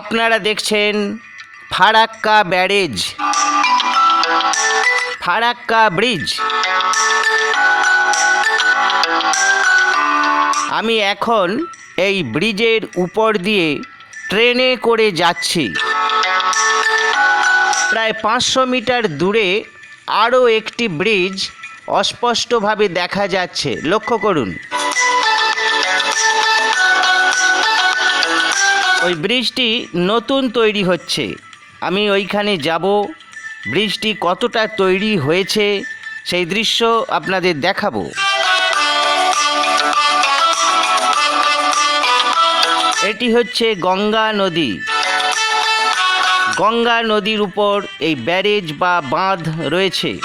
আপনারা দেখছেন Farakka barrage. Farakka bridge. আমি এখন এই ব্রিজের উপর দিয়ে ট্রেনে করে যাচ্ছি। প্রায় পাঁচশো মিটার দূরে আরও একটি ব্রিজ অস্পষ্টভাবে দেখা যাচ্ছে। লক্ষ্য করুন। ওই ব্রিজটি নতুন তৈরি হচ্ছে। আমি ওইখানে যাব। ব্রিজটি কতটা তৈরি হয়েছে সেই দৃশ্য আপনাদের দেখাবো। এটি হচ্ছে গঙ্গা নদী। গঙ্গা নদীর উপর এই ব্যারেজ বা বাঁধ রয়েছে।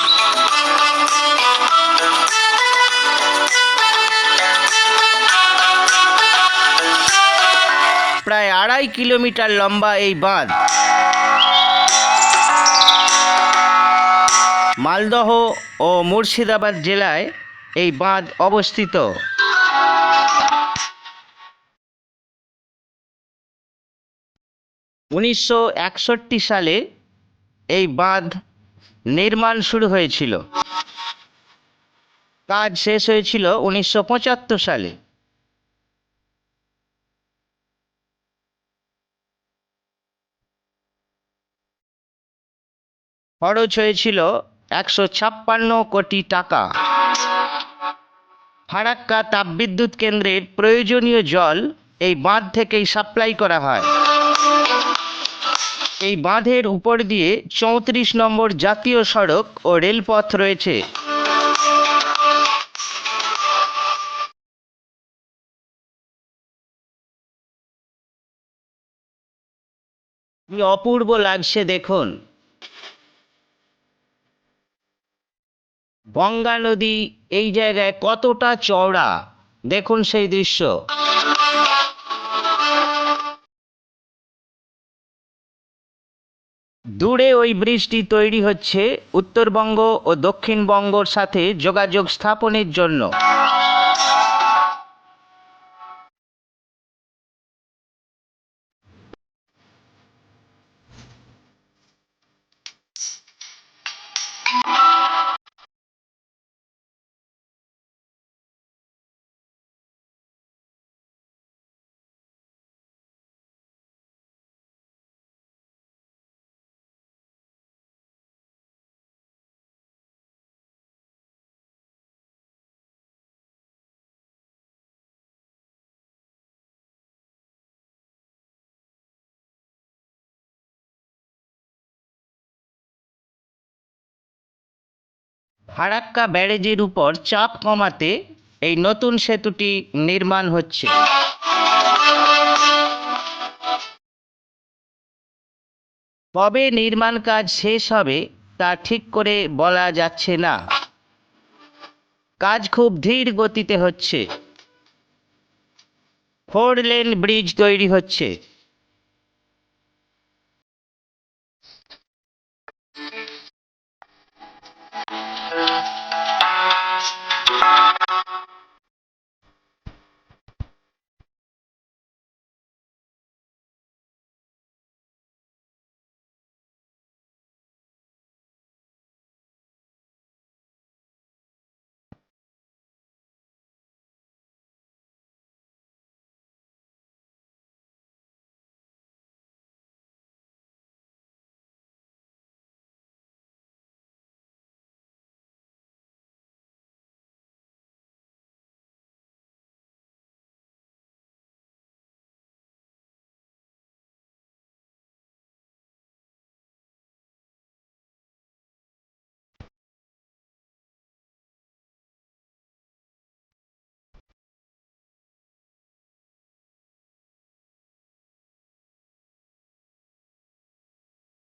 আড়াই কিলোমিটার লম্বা এই বাঁধ। মালদহ ও মুর্শিদাবাদ জেলায় এই বাঁধ অবস্থিত। উনিশশো একষট্টি সালে এই বাঁধ নির্মাণ শুরু হয়েছিল। কাজ শেষ হয়েছিল উনিশশো পঁচাত্তর সালে। খরচ হয়েছিল একশো ছাপ্পান্ন কোটি টাকা। ফারাক্কা তাপবিদ্যুৎ কেন্দ্রের প্রয়োজনীয় জল এই বাঁধ থেকেই সাপ্লাই করা হয়। এই বাঁধের উপর দিয়ে চৌত্রিশ নম্বর জাতীয় সড়ক ও রেলপথ রয়েছে। অপূর্ব লাগছে দেখুন। গঙ্গা নদী এই জায়গায় কতটা চওড়া? দেখুন সেই দৃশ্য। দূরে ওই ব্রিজটি তৈরি হচ্ছে উত্তরবঙ্গ ও দক্ষিণবঙ্গর সাথে যোগাযোগ স্থাপনের জন্য। ফারাক্কা ব্যারেজের উপর চাপ কমাতে এই নতুন সেতুটি নির্মাণ হচ্ছে। কবে নির্মাণ কাজ শেষ হবে তা ঠিক করে বলা যাচ্ছে না। কাজ খুব ধীর গতিতে হচ্ছে। ফোর লেন ব্রিজ তৈরি হচ্ছে।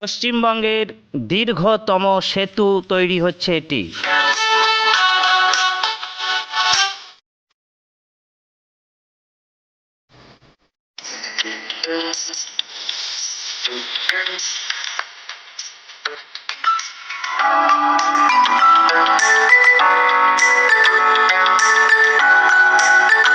পশ্চিমবঙ্গের দীর্ঘতম সেতু তৈরি হচ্ছে এটি।